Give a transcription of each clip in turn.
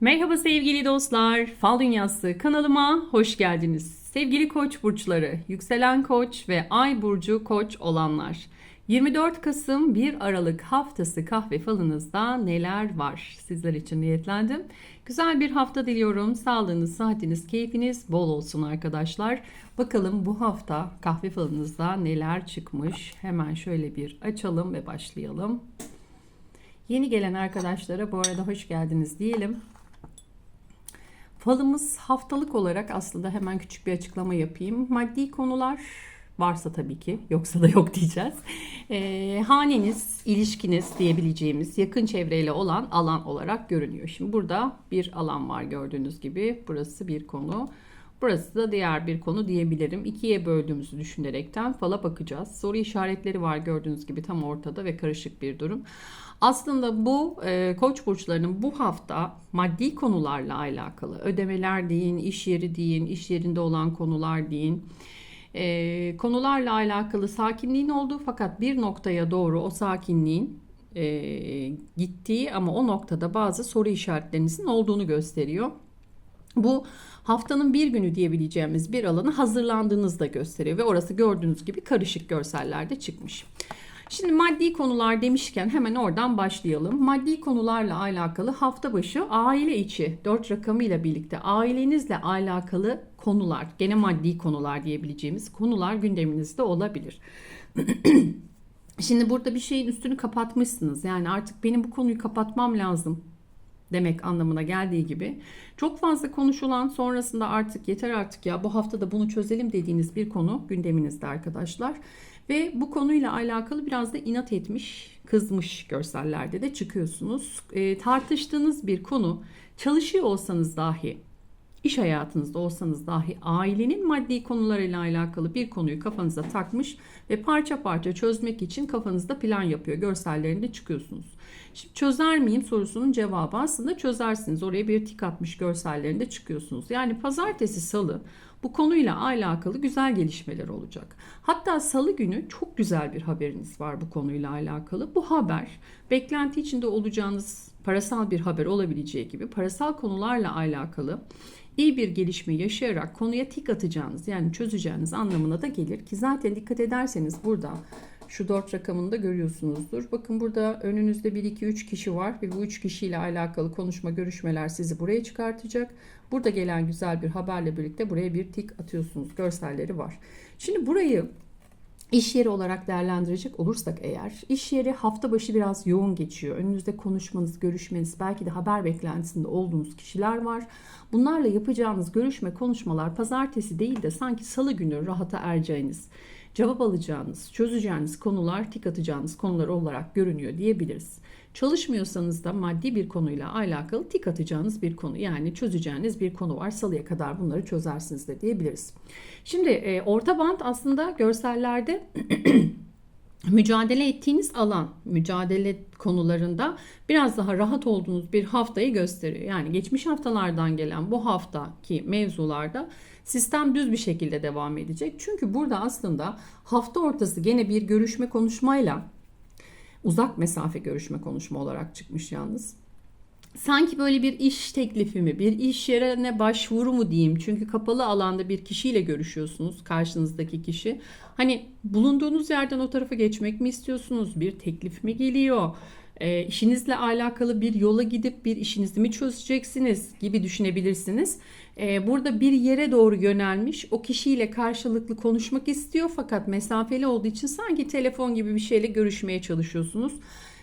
Merhaba sevgili dostlar. Fal Dünyası kanalıma hoş geldiniz. Sevgili Koç burçları, yükselen Koç ve Ay burcu Koç olanlar. 24 Kasım 1 Aralık haftası kahve falınızda neler var? Sizler için niyetlendim. Güzel bir hafta diliyorum. Sağlığınız, sıhhatiniz, keyfiniz bol olsun arkadaşlar. Bakalım bu hafta kahve falınızda neler çıkmış? Hemen şöyle bir açalım ve başlayalım. Yeni gelen arkadaşlara bu arada hoş geldiniz diyelim. Falımız haftalık olarak aslında hemen küçük bir açıklama yapayım. Maddi konular varsa tabii ki yoksa da yok diyeceğiz. Ee, haneniz, ilişkiniz diyebileceğimiz yakın çevreyle olan alan olarak görünüyor. Şimdi burada bir alan var gördüğünüz gibi. Burası bir konu. Burası da diğer bir konu diyebilirim. İkiye böldüğümüzü düşünerekten fala bakacağız. Soru işaretleri var gördüğünüz gibi tam ortada ve karışık bir durum. Aslında bu e, koç burçlarının bu hafta maddi konularla alakalı ödemeler deyin, iş yeri deyin, iş yerinde olan konular deyin. E, konularla alakalı sakinliğin olduğu fakat bir noktaya doğru o sakinliğin e, gittiği ama o noktada bazı soru işaretlerinizin olduğunu gösteriyor. Bu haftanın bir günü diyebileceğimiz bir alanı hazırlandığınızda gösteriyor ve orası gördüğünüz gibi karışık görsellerde çıkmış. Şimdi maddi konular demişken hemen oradan başlayalım. Maddi konularla alakalı hafta başı aile içi 4 rakamıyla birlikte ailenizle alakalı konular, gene maddi konular diyebileceğimiz konular gündeminizde olabilir. Şimdi burada bir şeyin üstünü kapatmışsınız. Yani artık benim bu konuyu kapatmam lazım demek anlamına geldiği gibi çok fazla konuşulan sonrasında artık yeter artık ya bu hafta da bunu çözelim dediğiniz bir konu gündeminizde arkadaşlar. Ve bu konuyla alakalı biraz da inat etmiş, kızmış görsellerde de çıkıyorsunuz. E, tartıştığınız bir konu çalışıyor olsanız dahi iş hayatınızda olsanız dahi ailenin maddi konularıyla alakalı bir konuyu kafanıza takmış ve parça parça çözmek için kafanızda plan yapıyor. Görsellerinde çıkıyorsunuz. Şimdi çözer miyim sorusunun cevabı aslında çözersiniz. Oraya bir tik atmış görsellerinde çıkıyorsunuz. Yani pazartesi salı bu konuyla alakalı güzel gelişmeler olacak. Hatta salı günü çok güzel bir haberiniz var bu konuyla alakalı. Bu haber beklenti içinde olacağınız parasal bir haber olabileceği gibi parasal konularla alakalı iyi bir gelişme yaşayarak konuya tik atacağınız yani çözeceğiniz anlamına da gelir ki zaten dikkat ederseniz burada şu 4 rakamını da görüyorsunuzdur. Bakın burada önünüzde 1 2 3 kişi var ve bu 3 kişiyle alakalı konuşma, görüşmeler sizi buraya çıkartacak. Burada gelen güzel bir haberle birlikte buraya bir tik atıyorsunuz. Görselleri var. Şimdi burayı İş yeri olarak değerlendirecek olursak eğer iş yeri hafta başı biraz yoğun geçiyor. Önünüzde konuşmanız, görüşmeniz, belki de haber beklentisinde olduğunuz kişiler var. Bunlarla yapacağınız görüşme, konuşmalar pazartesi değil de sanki salı günü rahata ereceğiniz, cevap alacağınız, çözeceğiniz konular, tik atacağınız konular olarak görünüyor diyebiliriz. Çalışmıyorsanız da maddi bir konuyla alakalı tik atacağınız bir konu yani çözeceğiniz bir konu var. Salıya kadar bunları çözersiniz de diyebiliriz. Şimdi e, orta band aslında görsellerde mücadele ettiğiniz alan, mücadele konularında biraz daha rahat olduğunuz bir haftayı gösteriyor. Yani geçmiş haftalardan gelen bu haftaki mevzularda sistem düz bir şekilde devam edecek. Çünkü burada aslında hafta ortası gene bir görüşme konuşmayla uzak mesafe görüşme konuşma olarak çıkmış yalnız. Sanki böyle bir iş teklifi mi, bir iş yerine başvuru mu diyeyim. Çünkü kapalı alanda bir kişiyle görüşüyorsunuz, karşınızdaki kişi. Hani bulunduğunuz yerden o tarafa geçmek mi istiyorsunuz? Bir teklif mi geliyor? E, işinizle alakalı bir yola gidip bir işinizi mi çözeceksiniz gibi düşünebilirsiniz. E, burada bir yere doğru yönelmiş o kişiyle karşılıklı konuşmak istiyor fakat mesafeli olduğu için sanki telefon gibi bir şeyle görüşmeye çalışıyorsunuz.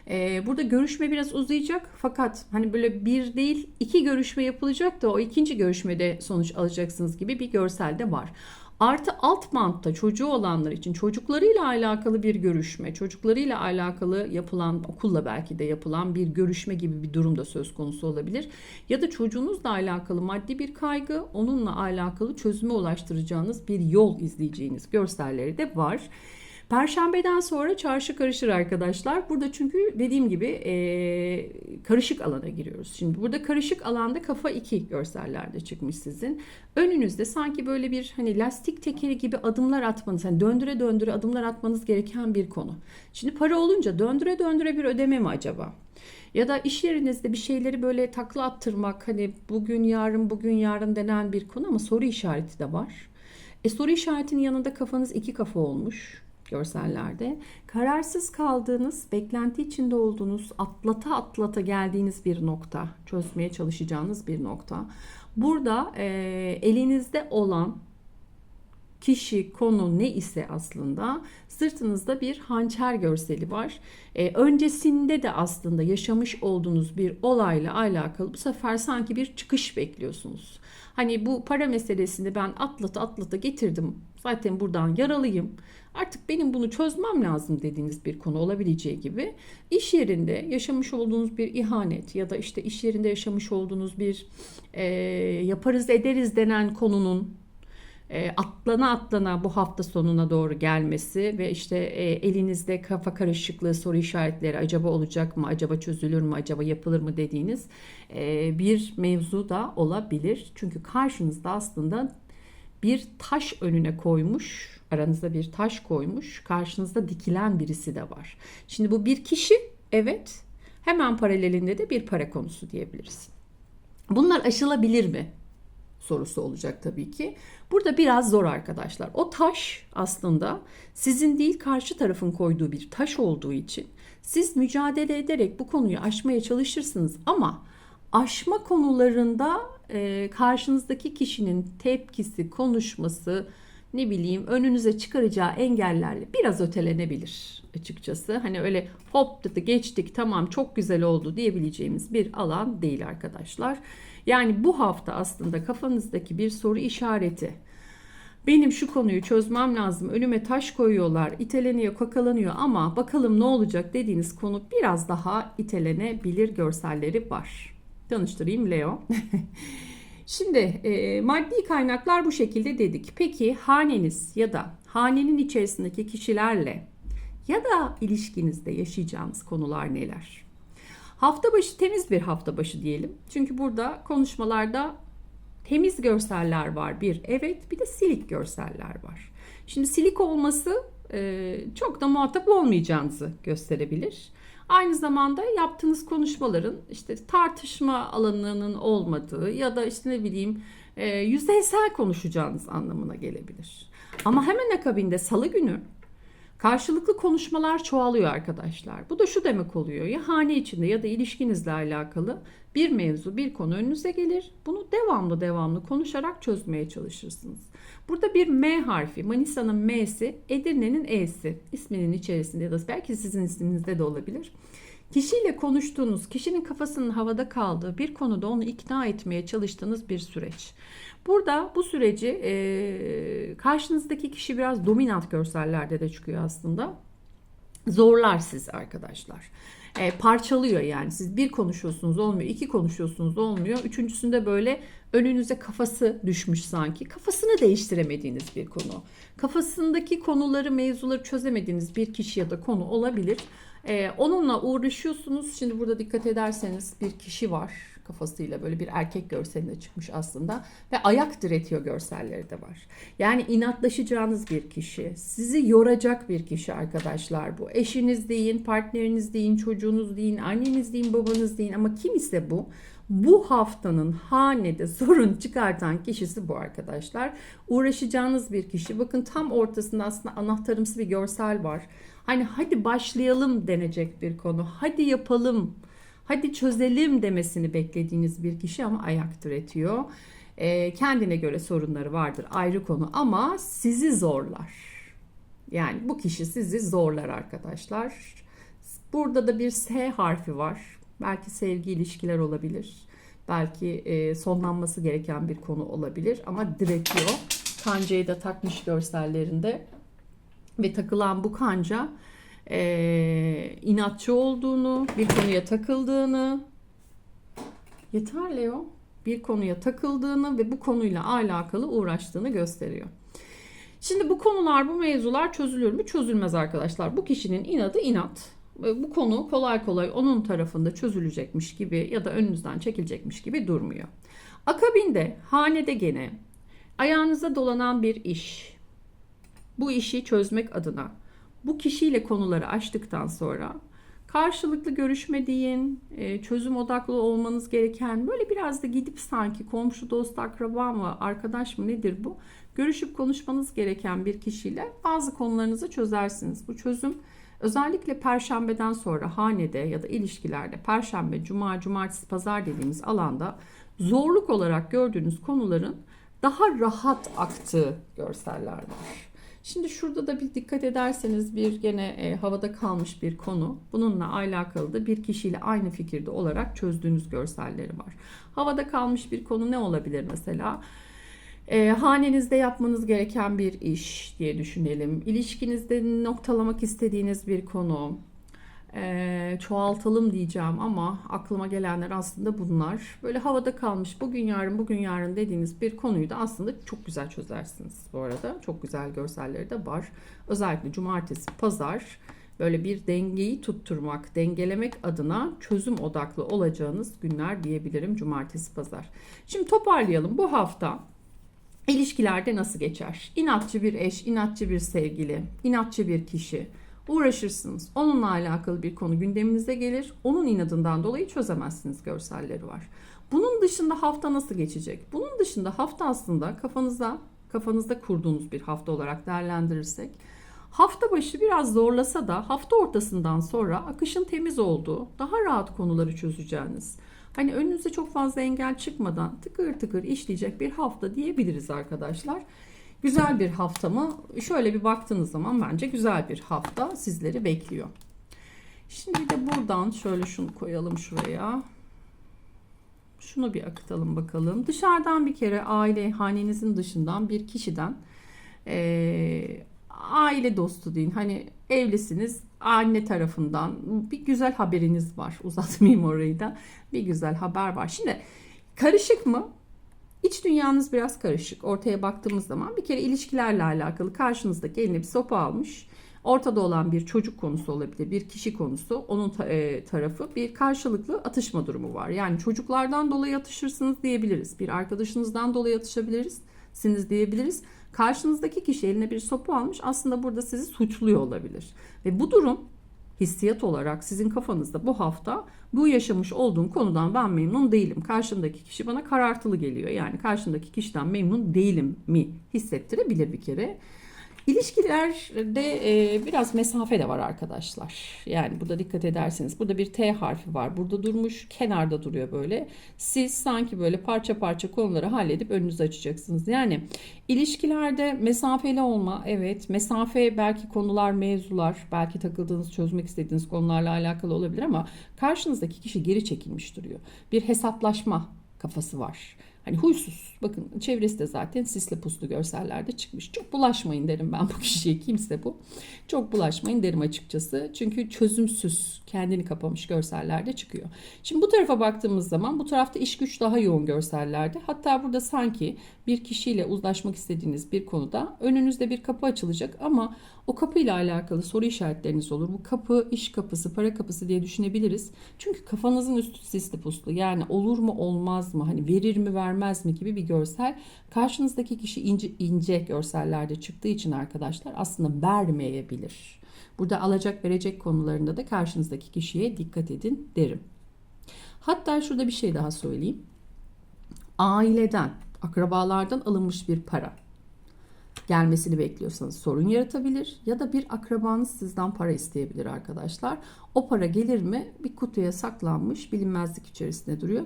Ee, burada görüşme biraz uzayacak fakat hani böyle bir değil iki görüşme yapılacak da o ikinci görüşmede sonuç alacaksınız gibi bir görsel de var. Artı alt bantta çocuğu olanlar için çocuklarıyla alakalı bir görüşme, çocuklarıyla alakalı yapılan okulla belki de yapılan bir görüşme gibi bir durum da söz konusu olabilir. Ya da çocuğunuzla alakalı maddi bir kaygı, onunla alakalı çözüme ulaştıracağınız bir yol izleyeceğiniz görselleri de var. Perşembeden sonra çarşı karışır arkadaşlar. Burada çünkü dediğim gibi e, karışık alana giriyoruz. Şimdi burada karışık alanda kafa iki görsellerde çıkmış sizin. Önünüzde sanki böyle bir hani lastik tekeri gibi adımlar atmanız, hani döndüre döndüre adımlar atmanız gereken bir konu. Şimdi para olunca döndüre döndüre bir ödeme mi acaba? Ya da iş yerinizde bir şeyleri böyle takla attırmak hani bugün yarın bugün yarın denen bir konu ama soru işareti de var. E soru işaretinin yanında kafanız iki kafa olmuş görsellerde. Kararsız kaldığınız, beklenti içinde olduğunuz, atlata atlata geldiğiniz bir nokta, çözmeye çalışacağınız bir nokta. Burada e, elinizde olan kişi, konu ne ise aslında sırtınızda bir hançer görseli var. Ee, öncesinde de aslında yaşamış olduğunuz bir olayla alakalı bu sefer sanki bir çıkış bekliyorsunuz. Hani bu para meselesini ben atlata atlata getirdim. Zaten buradan yaralıyım. Artık benim bunu çözmem lazım dediğiniz bir konu olabileceği gibi iş yerinde yaşamış olduğunuz bir ihanet ya da işte iş yerinde yaşamış olduğunuz bir e, yaparız ederiz denen konunun e, atlana atlana bu hafta sonuna doğru gelmesi ve işte e, elinizde kafa karışıklığı soru işaretleri acaba olacak mı acaba çözülür mü acaba yapılır mı dediğiniz e, bir mevzu da olabilir. Çünkü karşınızda aslında bir taş önüne koymuş aranızda bir taş koymuş karşınızda dikilen birisi de var. Şimdi bu bir kişi evet hemen paralelinde de bir para konusu diyebiliriz. Bunlar aşılabilir mi? Sorusu olacak tabii ki. Burada biraz zor arkadaşlar. O taş aslında sizin değil karşı tarafın koyduğu bir taş olduğu için siz mücadele ederek bu konuyu aşmaya çalışırsınız ama aşma konularında e, karşınızdaki kişinin tepkisi, konuşması, ne bileyim önünüze çıkaracağı engellerle biraz ötelenebilir açıkçası. Hani öyle hop dedi geçtik tamam çok güzel oldu diyebileceğimiz bir alan değil arkadaşlar. Yani bu hafta aslında kafanızdaki bir soru işareti. Benim şu konuyu çözmem lazım. Önüme taş koyuyorlar, iteleniyor, kakalanıyor ama bakalım ne olacak dediğiniz konu biraz daha itelenebilir görselleri var. Tanıştırayım Leo. Şimdi e, maddi kaynaklar bu şekilde dedik. Peki haneniz ya da hanenin içerisindeki kişilerle ya da ilişkinizde yaşayacağınız konular neler? Hafta başı temiz bir hafta başı diyelim. Çünkü burada konuşmalarda temiz görseller var bir evet bir de silik görseller var. Şimdi silik olması e, çok da muhatap olmayacağınızı gösterebilir. Aynı zamanda yaptığınız konuşmaların işte tartışma alanının olmadığı ya da işte ne bileyim e, yüzeysel konuşacağınız anlamına gelebilir. Ama hemen akabinde salı günü Karşılıklı konuşmalar çoğalıyor arkadaşlar. Bu da şu demek oluyor. Ya hane içinde ya da ilişkinizle alakalı bir mevzu, bir konu önünüze gelir. Bunu devamlı devamlı konuşarak çözmeye çalışırsınız. Burada bir M harfi, Manisa'nın M'si, Edirne'nin E'si isminin içerisinde ya da belki sizin isminizde de olabilir. Kişiyle konuştuğunuz, kişinin kafasının havada kaldığı bir konuda onu ikna etmeye çalıştığınız bir süreç. Burada bu süreci e, karşınızdaki kişi biraz dominant görsellerde de çıkıyor aslında. Zorlar siz arkadaşlar. E, parçalıyor yani siz bir konuşuyorsunuz olmuyor, iki konuşuyorsunuz olmuyor. Üçüncüsünde böyle önünüze kafası düşmüş sanki. Kafasını değiştiremediğiniz bir konu. Kafasındaki konuları, mevzuları çözemediğiniz bir kişi ya da konu olabilir. E, onunla uğraşıyorsunuz. Şimdi burada dikkat ederseniz bir kişi var kafasıyla böyle bir erkek görselinde çıkmış aslında ve ayak diretiyor görselleri de var. Yani inatlaşacağınız bir kişi, sizi yoracak bir kişi arkadaşlar bu. Eşiniz deyin, partneriniz deyin, çocuğunuz deyin, anneniz deyin, babanız deyin ama kim ise bu bu haftanın hanede sorun çıkartan kişisi bu arkadaşlar. Uğraşacağınız bir kişi. Bakın tam ortasında aslında anahtarımsı bir görsel var. Hani hadi başlayalım denecek bir konu. Hadi yapalım hadi çözelim demesini beklediğiniz bir kişi ama ayak diretiyor. E, kendine göre sorunları vardır ayrı konu ama sizi zorlar. Yani bu kişi sizi zorlar arkadaşlar. Burada da bir S harfi var. Belki sevgi ilişkiler olabilir. Belki e, sonlanması gereken bir konu olabilir ama diretiyor. Kancayı da takmış görsellerinde. Ve takılan bu kanca e, inatçı olduğunu, bir konuya takıldığını yeter Leo bir konuya takıldığını ve bu konuyla alakalı uğraştığını gösteriyor. Şimdi bu konular, bu mevzular çözülür mü? Çözülmez arkadaşlar. Bu kişinin inadı inat. Bu konu kolay kolay onun tarafında çözülecekmiş gibi ya da önünüzden çekilecekmiş gibi durmuyor. Akabinde hanede gene ayağınıza dolanan bir iş. Bu işi çözmek adına bu kişiyle konuları açtıktan sonra Karşılıklı görüşme deyin, e, çözüm odaklı olmanız gereken böyle biraz da gidip sanki komşu, dost, akraba mı, arkadaş mı nedir bu? Görüşüp konuşmanız gereken bir kişiyle bazı konularınızı çözersiniz. Bu çözüm özellikle perşembeden sonra hanede ya da ilişkilerde perşembe, cuma, cumartesi, pazar dediğimiz alanda zorluk olarak gördüğünüz konuların daha rahat aktığı görseller var. Şimdi şurada da bir dikkat ederseniz bir gene e, havada kalmış bir konu. Bununla alakalı da bir kişiyle aynı fikirde olarak çözdüğünüz görselleri var. Havada kalmış bir konu ne olabilir mesela? E, hanenizde yapmanız gereken bir iş diye düşünelim. İlişkinizde noktalamak istediğiniz bir konu. Çoğaltalım diyeceğim ama aklıma gelenler aslında bunlar. Böyle havada kalmış bugün yarın bugün yarın dediğiniz bir konuyu da aslında çok güzel çözersiniz bu arada. Çok güzel görselleri de var. Özellikle cumartesi, pazar böyle bir dengeyi tutturmak, dengelemek adına çözüm odaklı olacağınız günler diyebilirim cumartesi, pazar. Şimdi toparlayalım. Bu hafta İlişkilerde nasıl geçer? İnatçı bir eş, inatçı bir sevgili, inatçı bir kişi. Uğraşırsınız. Onunla alakalı bir konu gündeminize gelir. Onun inadından dolayı çözemezsiniz görselleri var. Bunun dışında hafta nasıl geçecek? Bunun dışında hafta aslında kafanızda kafanızda kurduğunuz bir hafta olarak değerlendirirsek hafta başı biraz zorlasa da hafta ortasından sonra akışın temiz olduğu, daha rahat konuları çözeceğiniz, Hani önünüze çok fazla engel çıkmadan tıkır tıkır işleyecek bir hafta diyebiliriz arkadaşlar. Güzel bir hafta mı? Şöyle bir baktığınız zaman bence güzel bir hafta sizleri bekliyor. Şimdi de buradan şöyle şunu koyalım şuraya. Şunu bir akıtalım bakalım. Dışarıdan bir kere aile hanenizin dışından bir kişiden e, aile dostu deyin. Hani evlisiniz anne tarafından bir güzel haberiniz var. Uzatmayayım orayı da. Bir güzel haber var. Şimdi karışık mı? İç dünyanız biraz karışık. Ortaya baktığımız zaman bir kere ilişkilerle alakalı karşınızdaki eline bir sopa almış. Ortada olan bir çocuk konusu olabilir, bir kişi konusu, onun e, tarafı bir karşılıklı atışma durumu var. Yani çocuklardan dolayı atışırsınız diyebiliriz. Bir arkadaşınızdan dolayı atışabiliriz, siniz diyebiliriz. Karşınızdaki kişi eline bir sopa almış aslında burada sizi suçluyor olabilir. Ve bu durum hissiyat olarak sizin kafanızda bu hafta bu yaşamış olduğum konudan ben memnun değilim. Karşımdaki kişi bana karartılı geliyor. Yani karşımdaki kişiden memnun değilim mi hissettirebilir bir kere. İlişkilerde e, biraz mesafe de var arkadaşlar. Yani burada dikkat ederseniz burada bir T harfi var. Burada durmuş kenarda duruyor böyle. Siz sanki böyle parça parça konuları halledip önünüzü açacaksınız. Yani ilişkilerde mesafeli olma evet mesafe belki konular mevzular belki takıldığınız çözmek istediğiniz konularla alakalı olabilir ama karşınızdaki kişi geri çekilmiş duruyor. Bir hesaplaşma kafası var. Hani huysuz. Bakın çevresi de zaten sisli puslu görsellerde çıkmış. Çok bulaşmayın derim ben bu kişiye. Kimse bu. Çok bulaşmayın derim açıkçası. Çünkü çözümsüz, kendini kapamış görsellerde çıkıyor. Şimdi bu tarafa baktığımız zaman bu tarafta iş güç daha yoğun görsellerde. Hatta burada sanki bir kişiyle uzlaşmak istediğiniz bir konuda önünüzde bir kapı açılacak ama o kapıyla alakalı soru işaretleriniz olur. Bu kapı iş kapısı, para kapısı diye düşünebiliriz. Çünkü kafanızın üstü sisli puslu. Yani olur mu olmaz mı? Hani verir mi vermez mi gibi bir görsel. Karşınızdaki kişi ince, ince görsellerde çıktığı için arkadaşlar aslında vermeyebilir. Burada alacak verecek konularında da karşınızdaki kişiye dikkat edin derim. Hatta şurada bir şey daha söyleyeyim. Aileden, akrabalardan alınmış bir para gelmesini bekliyorsanız sorun yaratabilir ya da bir akrabanız sizden para isteyebilir arkadaşlar. O para gelir mi? Bir kutuya saklanmış bilinmezlik içerisinde duruyor.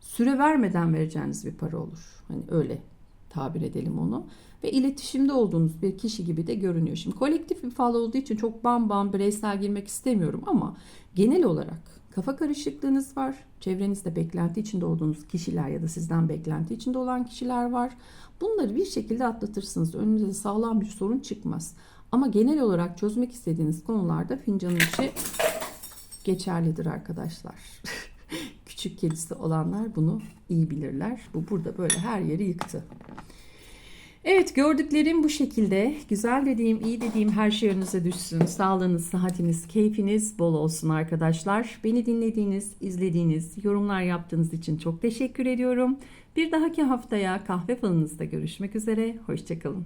Süre vermeden vereceğiniz bir para olur. Hani öyle tabir edelim onu. Ve iletişimde olduğunuz bir kişi gibi de görünüyor. Şimdi kolektif bir fal olduğu için çok bam bam bireysel girmek istemiyorum ama genel olarak kafa karışıklığınız var. Çevrenizde beklenti içinde olduğunuz kişiler ya da sizden beklenti içinde olan kişiler var. Bunları bir şekilde atlatırsınız. Önünüze sağlam bir sorun çıkmaz. Ama genel olarak çözmek istediğiniz konularda fincanın içi geçerlidir arkadaşlar. Küçük kedisi olanlar bunu iyi bilirler. Bu burada böyle her yeri yıktı. Evet gördüklerim bu şekilde. Güzel dediğim, iyi dediğim her şey önünüze düşsün. Sağlığınız, sıhhatiniz, keyfiniz bol olsun arkadaşlar. Beni dinlediğiniz, izlediğiniz, yorumlar yaptığınız için çok teşekkür ediyorum. Bir dahaki haftaya kahve falınızda görüşmek üzere. Hoşçakalın.